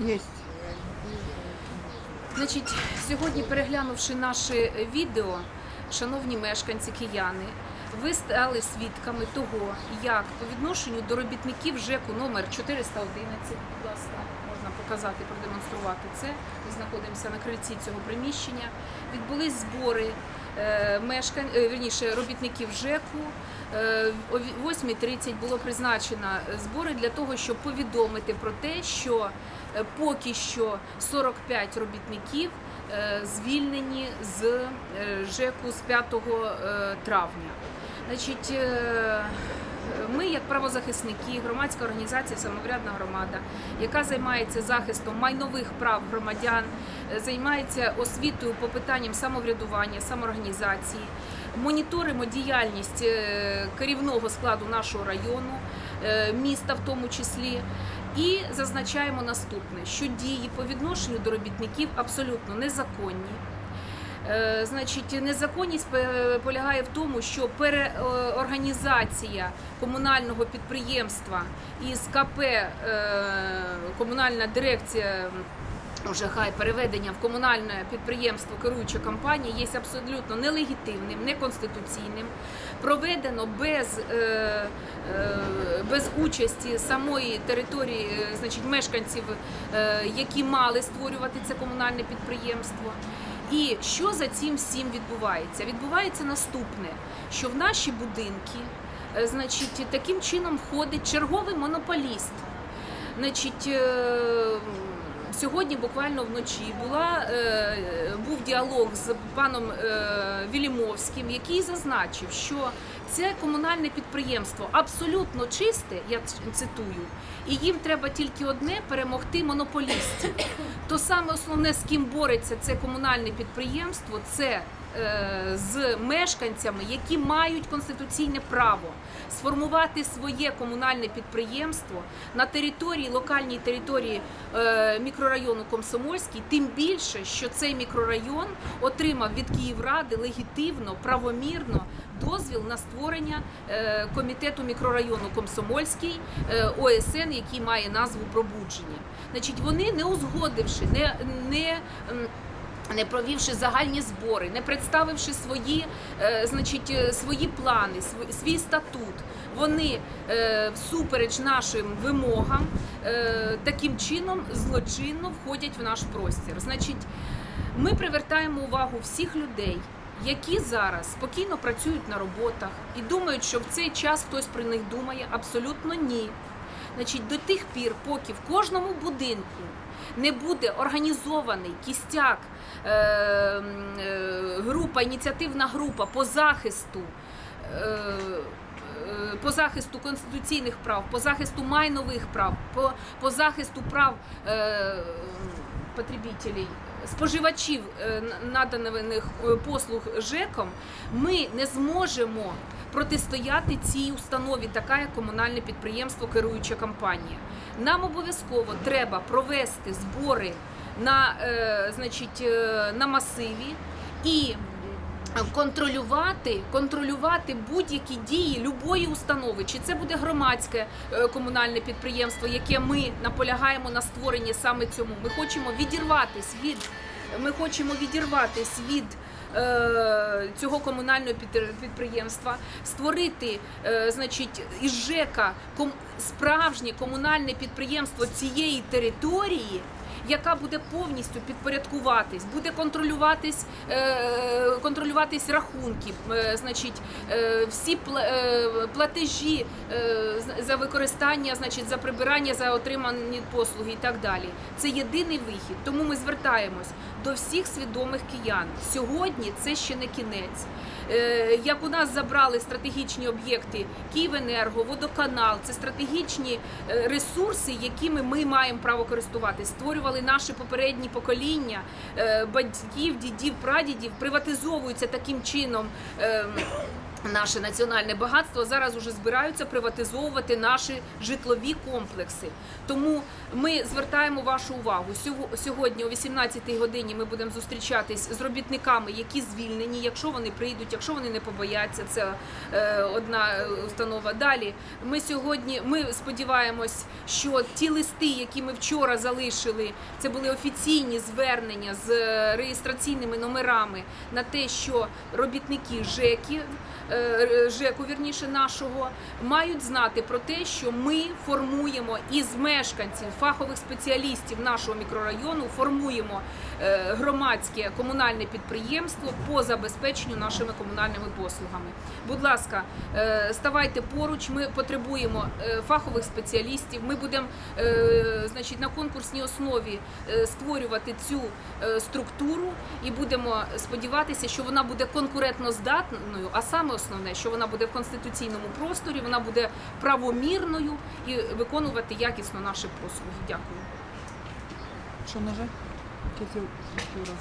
Есть. Значить, сьогодні переглянувши наше відео, шановні мешканці кияни, ви стали свідками того, як по відношенню до робітників ЖЕКу номер 411, будь ласка, можна показати, продемонструвати це. Ми знаходимося на крильці цього приміщення. Відбулись збори е, мешкань, е, робітників ЖЕКу. Е, О 8.30 було призначено збори для того, щоб повідомити про те, що поки що 45 робітників звільнені з ЖЕКу з 5 е, травня. Значить, ми, як правозахисники, громадська організація Самоврядна громада, яка займається захистом майнових прав громадян, е, займається освітою по питанням самоврядування, самоорганізації, моніторимо діяльність е, керівного складу нашого району, е, міста в тому числі. І зазначаємо наступне, що дії по відношенню до робітників абсолютно незаконні. Е, Значить, незаконність полягає в тому, що переорганізація комунального підприємства із КП е, комунальна дирекція. Вже хай переведення в комунальне підприємство керуюча компанія є абсолютно нелегітимним, неконституційним, проведено без, е, е, без участі самої території, е, значить, мешканців, е, які мали створювати це комунальне підприємство. І що за цим всім відбувається? Відбувається наступне: що в наші будинки, е, значить, таким чином входить черговий монополіст. Значить, е, сьогодні буквально вночі була, е, був діалог з паном Вілімовським, який зазначив, що це комунальне підприємство абсолютно чисте, я цитую, і їм треба тільки одне перемогти монополістів. То саме основне, з ким бореться це комунальне підприємство, це е, з мешканцями, які мають конституційне право сформувати своє комунальне підприємство на території, локальній території е, мікрорайону Комсомольський, тим більше, що цей мікрорайон отримав від Київради легітимно, правомірно дозвіл на створення е, комітету мікрорайону Комсомольський е, ОСН, який має назву пробудження. Значить, вони не узгодивши, не, не не провівши загальні збори, не представивши свої, е, значить, свої плани, свій статут, вони всупереч нашим вимогам таким чином злочинно входять в наш простір. Значить, ми привертаємо увагу всіх людей. Які зараз спокійно працюють на роботах і думають, що в цей час хтось про них думає, абсолютно ні. Значить, до тих пір, поки в кожному будинку не буде організований кістяк, е, е, група, ініціативна група по захисту. е, е, По захисту конституційних прав, по захисту майнових прав, по, по захисту прав е, потребителей, споживачів е, наданих е, послуг ЖЕКом, ми не зможемо протистояти цій установі, така як комунальне підприємство, керуюча компанія. Нам обов'язково треба провести збори на, е, значить, на масиві і контролювати, контролювати будь-які дії любої установи, чи це буде громадське е, комунальне підприємство, яке ми наполягаємо на створенні саме цьому. Ми хочемо відірватись від ми хочемо відірватись від е, цього комунального підприємства, створити, е, значить, із ЖЕКа ком, справжнє комунальне підприємство цієї території. Яка буде повністю підпорядкуватись, буде контролюватись, е, контролюватись рахунки, е, значить, е, всі пла- платежі за використання, значить, за прибирання, за отримані послуги і так далі. Це єдиний вихід. Тому ми звертаємось до всіх свідомих киян. Сьогодні це ще не кінець. Як у нас забрали стратегічні об'єкти Київенерго, водоканал, це стратегічні ресурси, якими ми маємо право користуватись. Створювали наші попередні покоління е, батьків, дідів, прадідів, приватизовуються таким чином. е, наше національне багатство зараз уже збираються приватизовувати наші житлові комплекси. Тому ми звертаємо вашу увагу. Сього- Сьогодні о 18-й годині ми будемо зустрічатись з робітниками, які звільнені, якщо вони прийдуть, якщо вони не побояться. Це е, одна е, установа. Далі ми сьогодні ми сподіваємось, що ті листи, які ми вчора залишили, це були офіційні звернення з е, реєстраційними номерами на те, що робітники ЖЕКів, ЖЕКу, вірніше нашого, мають знати про те, що ми формуємо із мешканців фахових спеціалістів нашого мікрорайону, формуємо е, громадське комунальне підприємство по забезпеченню нашими комунальними послугами. Будь ласка, е, ставайте поруч. Ми потребуємо е, фахових спеціалістів. Ми будемо значить, на конкурсній основі створювати цю структуру і будемо сподіватися, що вона буде конкурентно здатною, а саме основне, що вона буде в конституційному просторі, вона буде правомірною і виконувати якісно наші послуги. Дякую. Що? Тетя Юра.